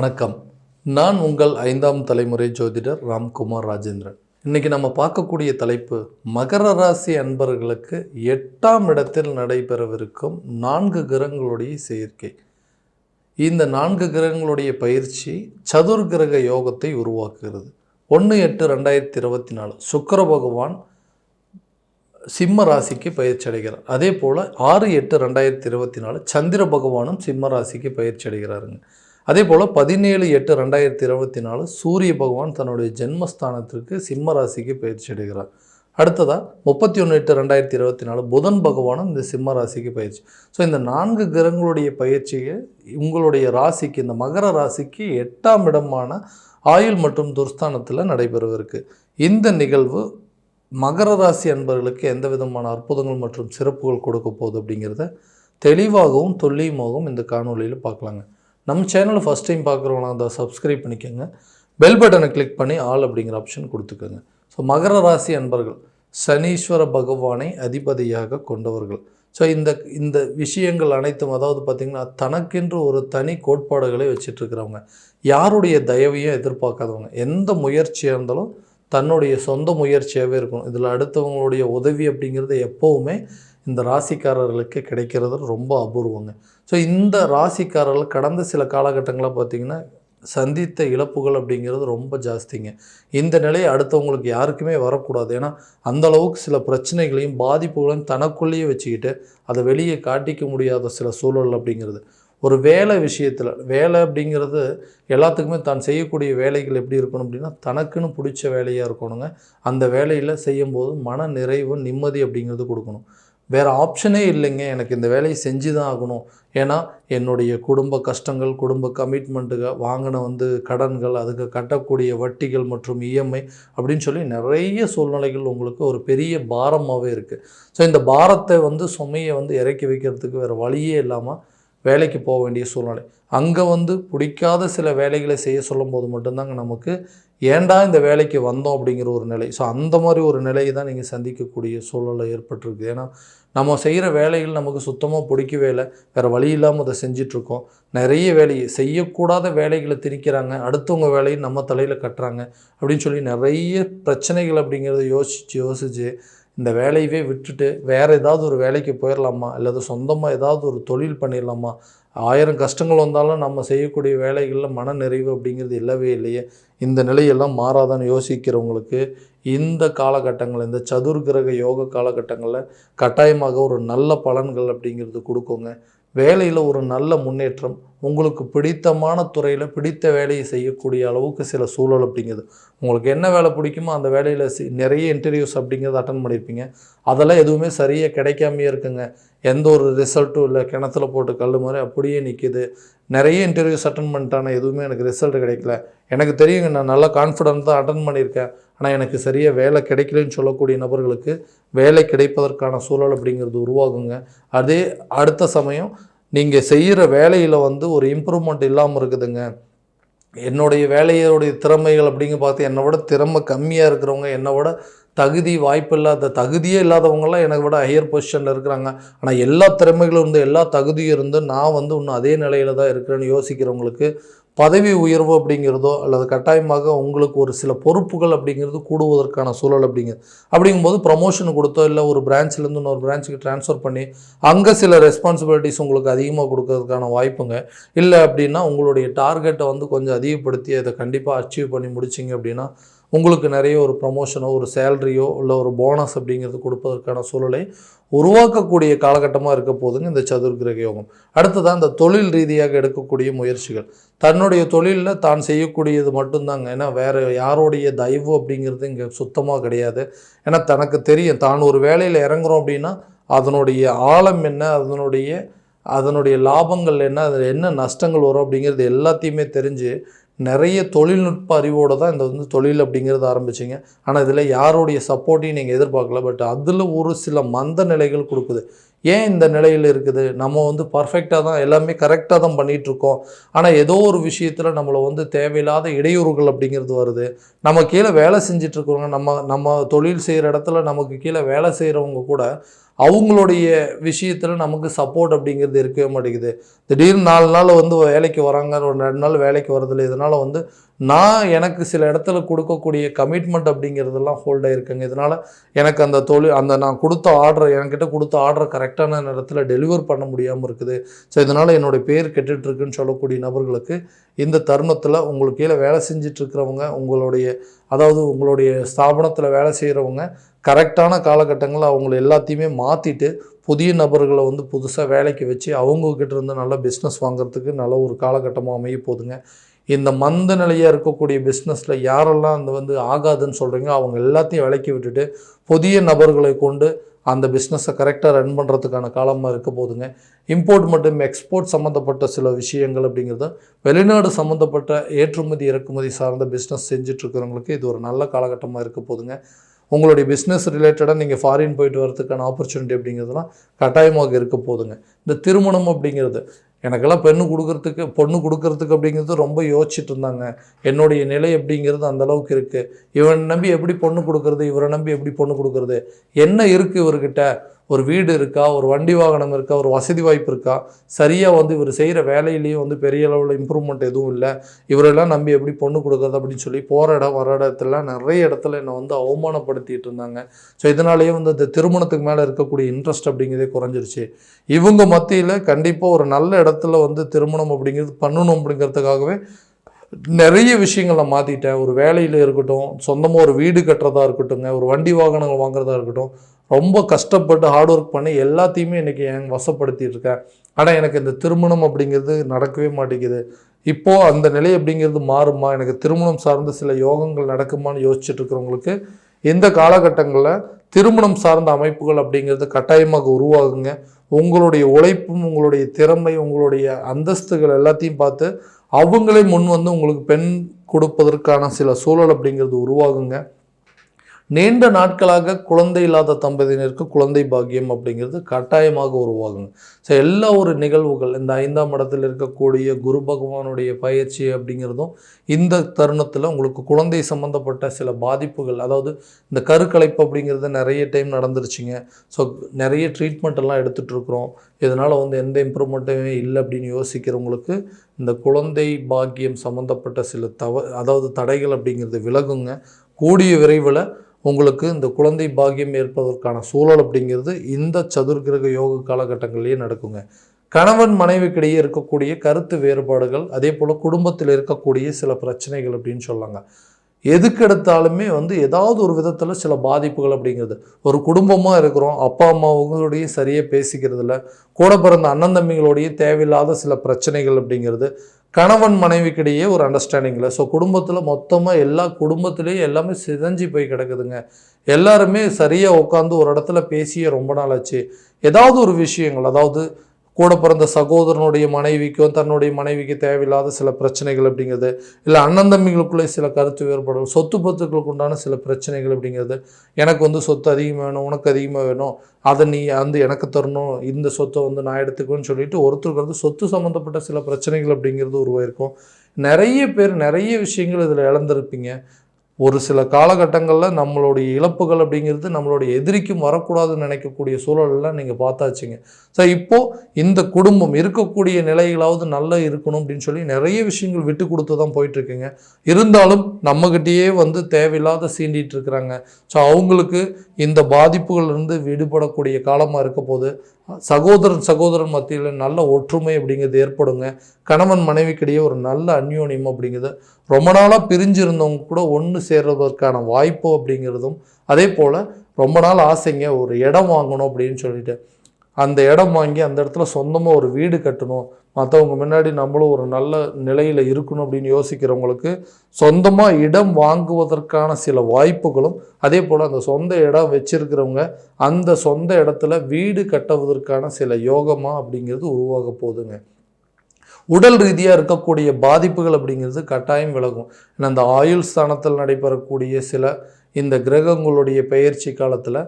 வணக்கம். நான் உங்கள் ஐந்தாம் தலைமுறை ஜோதிடர் ராம்குமார் ராஜேந்திரன். இன்னைக்கு நம்ம பார்க்கக்கூடிய தலைப்பு மகர ராசி அன்பர்களுக்கு எட்டாம் இடத்தில் நடைபெறவிருக்கும் நான்கு கிரகங்களுடைய சேர்க்கை. இந்த நான்கு கிரகங்களுடைய பயிற்சி சதுர் கிரக யோகத்தை உருவாக்குகிறது. ஒன்று எட்டு ரெண்டாயிரத்தி இருபத்தி நாலு. சுக்கிர பகவான் சிம்ம ராசிக்கு பயிற்சி அடைகிறார். அதே போல் ஆறு எட்டு ரெண்டாயிரத்தி இருபத்தி நாலு சந்திர பகவானும் சிம்ம ராசிக்கு பயிற்சி அடைகிறாருங்க. அதே போல் பதினேழு எட்டு ரெண்டாயிரத்தி இருபத்தி நாலு சூரிய பகவான் தன்னுடைய ஜென்மஸ்தானத்திற்கு சிம்ம ராசிக்கு பயிற்சி அடைகிறார் அடுத்ததாக முப்பத்தி ஒன்று எட்டு ரெண்டாயிரத்தி இருபத்தி நாலு புதன் பகவானும் இந்த சிம்ம ராசிக்கு பயிற்சி. ஸோ இந்த நான்கு கிரகங்களுடைய பயிற்சியை உங்களுடைய ராசிக்கு இந்த மகர ராசிக்கு எட்டாம் இடமான ஆயுள் மற்றும் துர்ஸ்தானத்தில் நடைபெறவிருக்கு. இந்த நிகழ்வு மகர ராசி அன்பர்களுக்கு எந்த விதமான அற்புதங்கள் மற்றும் சிறப்புகள் கொடுக்க போகுது அப்படிங்கிறத தெளிவாகவும் துல்லியமாகவும் இந்த காணொளியில் பார்க்கலாங்க. நம்ம சேனலை ஃபஸ்ட் டைம் பார்க்குறவங்களா அதை சப்ஸ்கிரைப் பண்ணிக்கோங்க. பெல் பட்டனை கிளிக் பண்ணி ஆல் அப்படிங்கிற ஆப்ஷன் கொடுத்துக்கோங்க. ஸோ மகர ராசி அன்பர்கள் சனீஸ்வர பகவானை அதிபதியாக கொண்டவர்கள். ஸோ இந்த இந்த விஷயங்கள் அனைத்தும் அதாவது பார்த்திங்கன்னா தனக்கென்று ஒரு தனி கோட்பாடுகளை வச்சிட்ருக்கிறவங்க. யாருடைய தயவையும் எதிர்பார்க்காதவங்க. எந்த முயற்சியாக இருந்தாலும் தன்னுடைய சொந்த முயற்சியாகவே இருக்கணும். இதில் அடுத்தவங்களுடைய உதவி அப்படிங்கிறது எப்போவுமே இந்த ராசிக்காரர்களுக்கு கிடைக்கிறது ரொம்ப அபூர்வங்க. ஸோ இந்த ராசிக்காரர்கள் கடந்த சில காலகட்டங்களாக பார்த்திங்கன்னா சந்தித்த இழப்புகள் அப்படிங்கிறது ரொம்ப ஜாஸ்திங்க. இந்த நிலை அடுத்தவங்களுக்கு யாருக்குமே வரக்கூடாது. ஏன்னா அந்த அளவுக்கு சில பிரச்சனைகளையும் பாதிப்புகளையும் தனக்குள்ளேயே வச்சுக்கிட்டு அதை வெளியே காட்டிக்க முடியாத சில சூழல் அப்படிங்கிறது. ஒரு வேலை விஷயத்தில் வேலை அப்படிங்கிறது எல்லாத்துக்குமே தான் செய்யக்கூடிய வேலைகள் எப்படி இருக்கணும் அப்படின்னா தனக்குன்னு பிடிச்ச வேலையாக இருக்கணுங்க. அந்த வேலையில் செய்யும்போது மன நிறைவு நிம்மதி அப்படிங்கிறது கொடுக்கணும். வேறு ஆப்ஷனே இல்லைங்க. எனக்கு இந்த வேலையை செஞ்சு தான் ஆகணும். ஏன்னா என்னுடைய குடும்ப கஷ்டங்கள் குடும்ப கமிட்மெண்ட்டுகள் வாங்கின வந்து கடன்கள் அதுக்கு கட்டக்கூடிய வட்டிகள் மற்றும் இஎம்ஐ அப்படின்னு சொல்லி நிறைய சூழ்நிலைகள் உங்களுக்கு ஒரு பெரிய பாரமாகவே இருக்குது ஸோ இந்த பாரத்தை வந்து சுமையை வந்து இறக்கி வைக்கிறதுக்கு வேறு வழியே இல்லாமல் வேலைக்கு போக வேண்டிய சூழ்நிலை. அங்கே வந்து பிடிக்காத சில வேலைகளை செய்ய சொல்லும் போது மட்டும்தாங்க நமக்கு ஏன்டா இந்த வேலைக்கு வந்தோம் அப்படிங்கிற ஒரு நிலை. ஸோ அந்த மாதிரி ஒரு நிலையை தான் நீங்கள் சந்திக்கக்கூடிய சூழ்நிலை ஏற்பட்டிருக்கு. ஏன்னா நம்ம செய்கிற வேலைகள் நமக்கு சுத்தமாக பிடிக்கவே இல்லை. வேறு வழி இல்லாமல் அதை செஞ்சிட்ருக்கோம். நிறைய வேலையை செய்யக்கூடாத வேலைகளை திணிக்கிறாங்க. அடுத்தவங்க வேலையை நம்ம தலையில் கட்டுறாங்க அப்படின்னு சொல்லி நிறைய பிரச்சனைகள் அப்படிங்கிறத யோசித்து யோசித்து இந்த வேலையவே விட்டுட்டு வேறு ஏதாவது ஒரு வேலைக்கு போயிடலாமா அல்லது சொந்தமாக ஏதாவது ஒரு தொழில் பண்ணிடலாமா ஆயிரம் கஷ்டங்கள் வந்தாலும் நம்ம செய்யக்கூடிய வேலைகளில் மன நிறைவு அப்படிங்கிறது இல்லவே இல்லையே. இந்த நிலையெல்லாம் மாறாதான்னு யோசிக்கிறவங்களுக்கு இந்த காலகட்டங்கள் இந்த சதுர்கிரக யோக காலகட்டங்களில் கட்டாயமாக ஒரு நல்ல பலன்கள் அப்படிங்கிறது கொடுக்குங்க. வேலையில் ஒரு நல்ல முன்னேற்றம் உங்களுக்கு பிடித்தமான துறையில் பிடித்த வேலையை செய்யக்கூடிய அளவுக்கு சில சூழல் அப்படிங்கிறது உங்களுக்கு என்ன வேலை பிடிக்குமோ அந்த வேலையில் சி நிறைய இன்டர்வியூஸ் அப்படிங்கிறத அட்டன் பண்ணியிருப்பீங்க அதெல்லாம் எதுவுமே சரியாக கிடைக்காமையே இருக்குங்க. எந்த ஒரு ரிசல்ட்டும் இல்லை கிணத்துல போட்டு கல் மாதிரி அப்படியே நிற்கிது நிறைய இன்டர்வியூஸ் அட்டன் பண்ணிட்டானே எதுவுமே எனக்கு ரிசல்ட் கிடைக்கல. எனக்கு தெரியுங்க நான் நல்லா கான்ஃபிடென்ட் தான் அட்டன் பண்ணியிருக்கேன். ஆனால் எனக்கு சரியாக வேலை கிடைக்கலன்னு சொல்லக்கூடிய நபர்களுக்கு வேலை கிடைப்பதற்கான சூழல் அப்படிங்கிறது உருவாகுங்க. அதே அடுத்த சமயம் நீங்கள் செய்கிற வேலையில் வந்து ஒரு இம்ப்ரூவ்மெண்ட் இல்லாமல் இருக்குதுங்க. என்னுடைய வேலையோடைய திறமைகள் அப்படிங்க பார்த்து என்னை விட திறமை கம்மியாக இருக்கிறவங்க என்னை விட தகுதி வாய்ப்பு இல்லாத தகுதியே இல்லாதவங்களாம் எனக்கு விட ஹையர் பொசிஷனில் இருக்கிறாங்க. ஆனால் எல்லா திறமைகளும் இருந்து எல்லா தகுதியும் இருந்து நான் வந்து இன்னும் அதே நிலையில் தான் இருக்கிறேன்னு யோசிக்கிறவங்களுக்கு பதவி உயர்வு அப்படிங்கிறதோ அல்லது கட்டாயமாக உங்களுக்கு ஒரு சில பொறுப்புகள் அப்படிங்கிறது கூடுவதற்கான சூழல் அப்படிங்கிறது அப்படிங்கும்போது ப்ரமோஷன் கொடுத்தோ இல்லை ஒரு பிரான்ச்லேருந்து இன்னொரு பிரான்ச்சுக்கு ட்ரான்ஸ்ஃபர் பண்ணி அங்கே சில ரெஸ்பான்சிபிலிட்டிஸ் உங்களுக்கு அதிகமாக கொடுக்கறதுக்கான வாய்ப்புங்க. இல்லை அப்படின்னா உங்களுடைய டார்கெட்டை வந்து கொஞ்சம் அதிகப்படுத்தி அதை கண்டிப்பாக அச்சீவ் பண்ணி முடிச்சிங்க அப்படின்னா உங்களுக்கு நிறைய ஒரு ப்ரமோஷனோ ஒரு சேலரியோ இல்லை ஒரு போனஸ் அப்படிங்கிறது கொடுப்பதற்கான சூழலை உருவாக்கக்கூடிய காலகட்டமாக இருக்க போதுங்க இந்த சதுர்கிரக யோகம். அடுத்ததான் இந்த தொழில் ரீதியாக எடுக்கக்கூடிய முயற்சிகள். தன்னுடைய தொழிலில் தான் செய்யக்கூடியது மட்டும்தாங்க. ஏன்னா வேறு யாருடைய தயவு அப்படிங்கிறது இங்கே சுத்தமாக கிடையாது. ஏன்னா தனக்கு தெரியும். தான் ஒரு வேலையில் இறங்குறோம் அப்படின்னா அதனுடைய ஆழம் என்ன? அதனுடைய அதனுடைய லாபங்கள் என்ன அதில் என்ன நஷ்டங்கள் வரும் அப்படிங்கிறது எல்லாத்தையுமே தெரிஞ்சு நிறைய தொழில்நுட்ப அறிவோடு தான் இந்த வந்து தொழில் அப்படிங்கிறது ஆரம்பிச்சிங்க. ஆனால் இதில் யாருடைய சப்போர்ட்டையும் நீங்கள் எதிர்பார்க்கல. பட் அதில் ஒரு சில மந்த நிலைகள் கொடுக்குது. ஏன் இந்த நிலையில் இருக்குது? நம்ம வந்து பர்ஃபெக்டாக தான் எல்லாமே கரெக்டாக தான் பண்ணிகிட்ருக்கோம் ஆனால் ஏதோ ஒரு விஷயத்தில் நம்மளை வந்து தேவையில்லாத இடையூறுகள் அப்படிங்கிறது வருது. நம்ம கீழே வேலை செஞ்சிட்ருக்குறவங்க நம்ம நம்ம தொழில் செய்கிற இடத்துல நமக்கு கீழே வேலை செய்கிறவங்க கூட அவங்களுடைய விஷயத்தில் நமக்கு சப்போர்ட் அப்படிங்கிறது இருக்கவே மாட்டேங்குது. திடீர்னு நாலு நாள் வந்து வேலைக்கு வராங்க ஒரு ரெண்டு நாள் வேலைக்கு வரதில்லை இதனால் வந்து நான் எனக்கு சில இடத்துல கொடுக்கக்கூடிய கமிட்மெண்ட் அப்படிங்கிறதெல்லாம் ஹோல்ட் ஆகிருக்குங்க இதனால் எனக்கு அந்த தொழில் அந்த நான் கொடுத்த ஆர்டர் என்கிட்ட கொடுத்த ஆர்டரை கரெக்டான நேரத்தில் டெலிவர் பண்ண முடியாமல் இருக்குது. ஸோ இதனால் என்னுடைய பேர் கெட்டுட்ருக்குன்னு சொல்லக்கூடிய நபர்களுக்கு இந்த தருணத்தில் உங்களுக்கு கீழே வேலை செஞ்சிட்ருக்கிறவங்க உங்களுடைய அதாவது உங்களுடைய ஸ்தாபனத்தில் வேலை செய்கிறவங்க கரெக்டான காலகட்டங்களில் அவங்கள எல்லாத்தையுமே மாற்றிட்டு புதிய நபர்களை வந்து புதுசாக வேலைக்கு வச்சு அவங்கக்கிட்ட இருந்து நல்ல பிஸ்னஸ் வாங்குறதுக்கு நல்ல ஒரு காலகட்டமாக அமைய போதுங்க இந்த மந்த நிலையாக இருக்கக்கூடிய பிஸ்னஸில் யாரெல்லாம் அந்த வந்து ஆகாதுன்னு சொல்கிறீங்க அவங்க எல்லாத்தையும் விலக்கி விட்டுட்டு புதிய நபர்களை கொண்டு அந்த பிஸ்னஸை கரெக்டாக ரன் பண்ணுறதுக்கான காலமாக இருக்க போதுங்க. இம்போர்ட் மற்றும் எக்ஸ்போர்ட் சம்மந்தப்பட்ட சில விஷயங்கள் அப்படிங்கிறது வெளிநாடு சம்மந்தப்பட்ட ஏற்றுமதி இறக்குமதி சார்ந்த பிஸ்னஸ் செஞ்சிட்ருக்கிறவங்களுக்கு இது ஒரு நல்ல காலகட்டமாக இருக்க போதுங்க. உங்களுடைய பிஸ்னஸ் ரிலேட்டடாக நீங்கள் ஃபாரின் போயிட்டு வரதுக்கான ஆப்பர்ச்சுனிட்டி அப்படிங்கிறதுலாம் கட்டாயமாக இருக்க போதுங்க. இந்த திருமணம் அப்படிங்கிறது எனக்கெல்லாம் பெண்ணு கொடுக்கறதுக்கு பொண்ணு கொடுக்கறதுக்கு அப்படிங்கிறது ரொம்ப யோசிச்சுட்டு இருந்தாங்க. என்னுடைய நிலை அப்படிங்கிறது அந்த அளவுக்கு இருக்குது இவனை நம்பி எப்படி பொண்ணு கொடுக்கறது இவரை நம்பி எப்படி பொண்ணு கொடுக்கறது? என்ன இருக்குது இவர்கிட்ட? ஒரு வீடு இருக்கா ஒரு வண்டி வாகனம் இருக்கா ஒரு வசதி வாய்ப்பு இருக்கா? சரியாக வந்து இவர் செய்கிற வேலையிலேயும் வந்து பெரிய அளவில் இம்ப்ரூவ்மெண்ட் எதுவும் இல்லை. இவரெல்லாம் நம்பி எப்படி பொண்ணு கொடுக்குறது அப்படின்னு சொல்லி போகிற இடம் வர இடத்துல நிறைய இடத்துல என்னை வந்து அவமானப்படுத்திட்டு இருந்தாங்க. ஸோ இதனாலேயே வந்து இந்த திருமணத்துக்கு மேலே இருக்கக்கூடிய இன்ட்ரெஸ்ட் அப்படிங்கிறதே குறைஞ்சிருச்சு. இவங்க மத்தியில் கண்டிப்பாக ஒரு நல்ல இடத்துல வந்து திருமணம் அப்படிங்கிறது பண்ணணும் அப்படிங்கிறதுக்காகவே நிறைய விஷயங்களை மாற்றிட்டேன் ஒரு வேலையில் இருக்கட்டும் சொந்தமாக ஒரு வீடு கட்டுறதா இருக்கட்டும்ங்க ஒரு வண்டி வாகனங்கள் வாங்குறதா இருக்கட்டும் ரொம்ப கஷ்டப்பட்டு ஹார்ட் ஒர்க் பண்ணி எல்லாத்தையுமே இன்றைக்கி என் வசப்படுத்திட்டு இருக்கேன். ஆனால் எனக்கு இந்த திருமணம் அப்படிங்கிறது நடக்கவே மாட்டேங்குது. இப்போது அந்த நிலை அப்படிங்கிறது மாறுமா? எனக்கு திருமணம் சார்ந்த சில யோகங்கள் நடக்குமான்னு யோசிச்சுட்டு இருக்கிறவங்களுக்கு இந்த காலகட்டங்களில் திருமணம் சார்ந்த அமைப்புகள் அப்படிங்கிறது கட்டாயமாக உருவாகுங்க. உங்களுடைய உழைப்பும் உங்களுடைய திறமை உங்களுடைய அந்தஸ்துகள் எல்லாத்தையும் பார்த்து அவங்களே முன் வந்து உங்களுக்கு பெண் கொடுப்பதற்கான சில சூழல் அப்படிங்கிறது உருவாகுங்க. நீண்ட நாட்களாக குழந்தை இல்லாத தம்பதியினருக்கு குழந்தை பாக்கியம் அப்படிங்கிறது கட்டாயமாக உருவாகுங்க. ஸோ எல்லா ஒரு நிகழ்வுகள் இந்த ஐந்தாம் இடத்தில் இருக்கக்கூடிய குரு பகவானுடைய பயிற்சி அப்படிங்கிறதும் இந்த தருணத்தில் உங்களுக்கு குழந்தை சம்மந்தப்பட்ட சில பாதிப்புகள் அதாவது இந்த கருக்கலைப்பு அப்படிங்கிறது நிறைய டைம் நடந்துருச்சுங்க. ஸோ நிறைய ட்ரீட்மெண்ட் எல்லாம் எடுத்துகிட்டு இருக்கிறோம் இதனால் வந்து எந்த இம்ப்ரூவ்மெண்ட்டுமே இல்லை அப்படின்னு யோசிக்கிறவங்களுக்கு இந்த குழந்தை பாக்கியம் சம்மந்தப்பட்ட சில தவ அதாவது தடைகள் அப்படிங்கிறது விலகுங்க. கூடிய விரைவில் உங்களுக்கு இந்த குழந்தை பாக்கியம் ஏற்பதற்கான சூழல் அப்படிங்கிறது இந்த சதுர்கிரக யோக காலகட்டங்களிலேயே நடக்குங்க. கணவன் மனைவிக்கிடையே இருக்கக்கூடிய கருத்து வேறுபாடுகள் அதே போல் குடும்பத்தில் இருக்கக்கூடிய சில பிரச்சனைகள் அப்படின்னு சொல்லாங்க. எதுக்கு எடுத்தாலுமே வந்து ஏதாவது ஒரு விதத்தில் சில பாதிப்புகள் அப்படிங்கிறது. ஒரு குடும்பமாக இருக்கிறோம் அப்பா அம்மாவங்களோடையும் சரியாக பேசிக்கிறது இல்லை கூட பிறந்த அண்ணன் தம்பிகளோடையும் தேவையில்லாத சில பிரச்சனைகள் அப்படிங்கிறது. கணவன் மனைவிக்கிடையே ஒரு அண்டர்ஸ்டாண்டிங்கில் ஸோ குடும்பத்தில் மொத்தமாக எல்லா குடும்பத்துலேயும் எல்லாமே சிதஞ்சு போய் கிடக்குதுங்க. எல்லாருமே சரியாக உட்காந்து ஒரு இடத்துல பேசியே ரொம்ப நாள் ஆச்சு. ஏதாவது ஒரு விஷயங்கள் அதாவது கூட பிறந்த சகோதரனுடைய மனைவிக்கும் தன்னுடைய மனைவிக்கு தேவையில்லாத சில பிரச்சனைகள் அப்படிங்கிறது இல்லை அண்ணன் தம்பிகளுக்குள்ளே சில கருத்து வேறுபாடுகள் சொத்து பத்துக்களுக்கு உண்டான சில பிரச்சனைகள் அப்படிங்கிறது எனக்கு வந்து சொத்து அதிகமாக வேணும் உனக்கு அதிகமாக வேணும் அதை நீ வந்து எனக்கு தரணும் இந்த சொத்தை வந்து நான் எடுத்துக்குவேன்னு சொல்லிட்டு ஒருத்தருக்கு வந்து சொத்து சம்மந்தப்பட்ட சில பிரச்சனைகள் அப்படிங்கிறது உருவாயிருக்கும். நிறைய பேர் நிறைய விஷயங்கள் இதில் இழந்திருப்பீங்க. ஒரு சில காலகட்டங்களில் நம்மளுடைய இழப்புகள் அப்படிங்கிறது நம்மளுடைய எதிரிக்கும் வரக்கூடாதுன்னு நினைக்கக்கூடிய சூழலெல்லாம் நீங்கள் பார்த்தாச்சுங்க. ஸோ இப்போது இந்த குடும்பம் இருக்கக்கூடிய நிலைகளாவது நல்லா இருக்கணும் அப்படின்னு சொல்லி நிறைய விஷயங்கள் விட்டு கொடுத்து தான் போயிட்டுருக்குங்க. இருந்தாலும் நம்மக்கிட்டேயே வந்து தேவையில்லாத சீண்டிகிட்டு இருக்கிறாங்க. ஸோ அவங்களுக்கு இந்த பாதிப்புகள்லேருந்து விடுபடக்கூடிய காலமாக இருக்க போது சகோதரன் சகோதரன் மத்தியில் நல்ல ஒற்றுமை அப்படிங்கிறது ஏற்படுங்க. கணவன் மனைவிக்கிடையே ஒரு நல்ல அந்யோன்யம் அப்படிங்கிறது. ரொம்ப நாளாக பிரிஞ்சிருந்தவங்க கூட ஒன்று சேர்றதற்கான வாய்ப்பு அப்படிங்கிறதும் அதே போல் ரொம்ப நாள் ஆசைங்க ஒரு இடம் வாங்கணும் அப்படின்னு சொல்லிட்டு. அந்த இடம் வாங்கி அந்த இடத்துல சொந்தமாக ஒரு வீடு கட்டணும். மற்றவங்க முன்னாடி நம்மளும் ஒரு நல்ல நிலையில் இருக்கணும் அப்படின்னு யோசிக்கிறவங்களுக்கு சொந்தமாக இடம் வாங்குவதற்கான சில வாய்ப்புகளும் அதே போல் அந்த சொந்த இடம் வச்சிருக்கிறவங்க அந்த சொந்த இடத்துல வீடு கட்டுவதற்கான சில யோகமாக அப்படிங்கிறது உருவாக போகுதுங்க. உடல் ரீதியாக இருக்கக்கூடிய பாதிப்புகள் அப்படிங்கிறது கட்டாயம் விலகும். ஏன்னா அந்த ஆயுள் ஸ்தானத்தில் நடைபெறக்கூடிய சில இந்த கிரகங்களுடைய பெயர்ச்சி காலத்தில்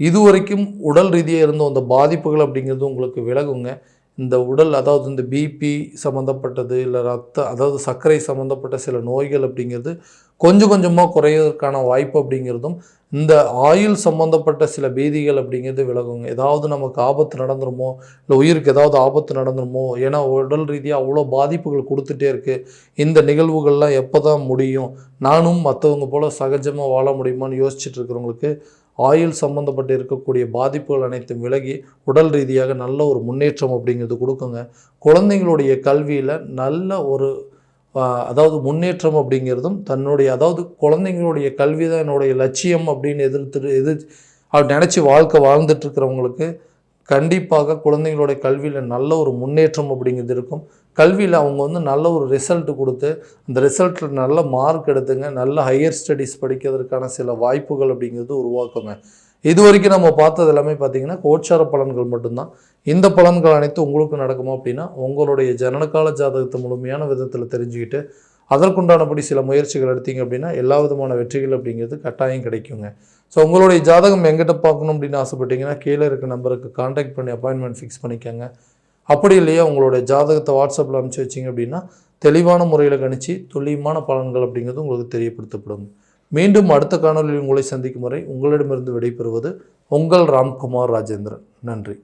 இதுவரைக்கும் உடல் ரீதியாக இருந்த அந்த பாதிப்புகள் அப்படிங்கிறது உங்களுக்கு விலகுங்க. இந்த உடல் அதாவது இந்த பிபி சம்மந்தப்பட்டது இல்லை ரத்த அதாவது சர்க்கரை சம்மந்தப்பட்ட சில நோய்கள் அப்படிங்கிறது கொஞ்சம் கொஞ்சமாக குறையிறதுக்கான வாய்ப்பு அப்படிங்கிறதும் இந்த ஆயுள் சம்மந்தப்பட்ட சில பீதிகள் அப்படிங்கிறது விலகுங்க. ஏதாவது நமக்கு ஆபத்து நடந்துருமோ இல்லை உயிருக்கு ஏதாவது ஆபத்து நடந்துருமோ ஏன்னா உடல் ரீதியாக அவ்வளோ பாதிப்புகள் கொடுத்துட்டே இருக்குது இந்த நிகழ்வுகள்லாம் எப்போ தான் முடியும்? நானும் மற்றவங்க போல் சகஜமாக வாழ முடியுமான்னு யோசிச்சுட்டு இருக்கிறவங்களுக்கு ஆயுள் சம்மந்தப்பட்டு இருக்கக்கூடிய பாதிப்புகள் அனைத்தும் விலகி உடல் ரீதியாக நல்ல ஒரு முன்னேற்றம் அப்படிங்கிறது கொடுக்குங்க. குழந்தைங்களுடைய கல்வியில் நல்ல ஒரு அதாவது முன்னேற்றம் அப்படிங்கிறதும் தன்னுடைய அதாவது குழந்தைங்களுடைய கல்வி தான் என்னுடைய லட்சியம் அப்படின்னு எதிர்த்து எதிர் அப்படி நினச்சி வாழ்க்கை வாழ்ந்துட்டு இருக்கிறவங்களுக்கு கண்டிப்பாக குழந்தைங்களுடைய கல்வியில் நல்ல ஒரு முன்னேற்றம் அப்படிங்கிறது இருக்கும். கல்வியில் அவங்க வந்து நல்ல ஒரு ரிசல்ட் கொடுத்து அந்த ரிசல்ட்டில் நல்ல மார்க் எடுத்துங்க நல்ல ஹையர் ஸ்டடீஸ் படிக்கிறதுக்கான சில வாய்ப்புகள் அப்படிங்கிறது உருவாக்குங்க. இது வரைக்கும் நம்ம பார்த்தது எல்லாமே பார்த்தீங்கன்னா கோச்சார பலன்கள் மட்டும்தான். இந்த பலன்கள் அனைத்தும் உங்களுக்கு நடக்குமா அப்படின்னா உங்களுடைய ஜனனகால ஜாதகத்தை முழுமையான விதத்தில் தெரிஞ்சுக்கிட்டு அதற்குண்டானபடி சில முயற்சிகள் எடுத்தீங்க அப்படின்னா எல்லா விதமான வெற்றிகள் அப்படிங்கிறது கட்டாயம் கிடைக்குங்க. ஸோ உங்களுடைய ஜாதகம் எங்கிட்ட பார்க்கணும் அப்படின்னு ஆசைப்பட்டீங்கன்னா கீழே இருக்க நம்பருக்கு காண்டாக்ட் பண்ணி அப்பாயின்மெண்ட் ஃபிக்ஸ் பண்ணிக்கோங்க. அப்படி இல்லையா உங்களுடைய ஜாதகத்தை வாட்ஸ்அப்பில் அனுப்பிச்சு வச்சிங்க அப்படின்னா தெளிவான முறையில் கணிச்சு துல்லியமான பலன்கள் அப்படிங்கிறது உங்களுக்கு தெரியப்படுத்தப்படும். மீண்டும் அடுத்த காணொலியில் உங்களை சந்திக்கும் வரை உங்களிடமிருந்து விடைபெறுவது உங்கள் ராம்குமார் ராஜேந்திரன். நன்றி.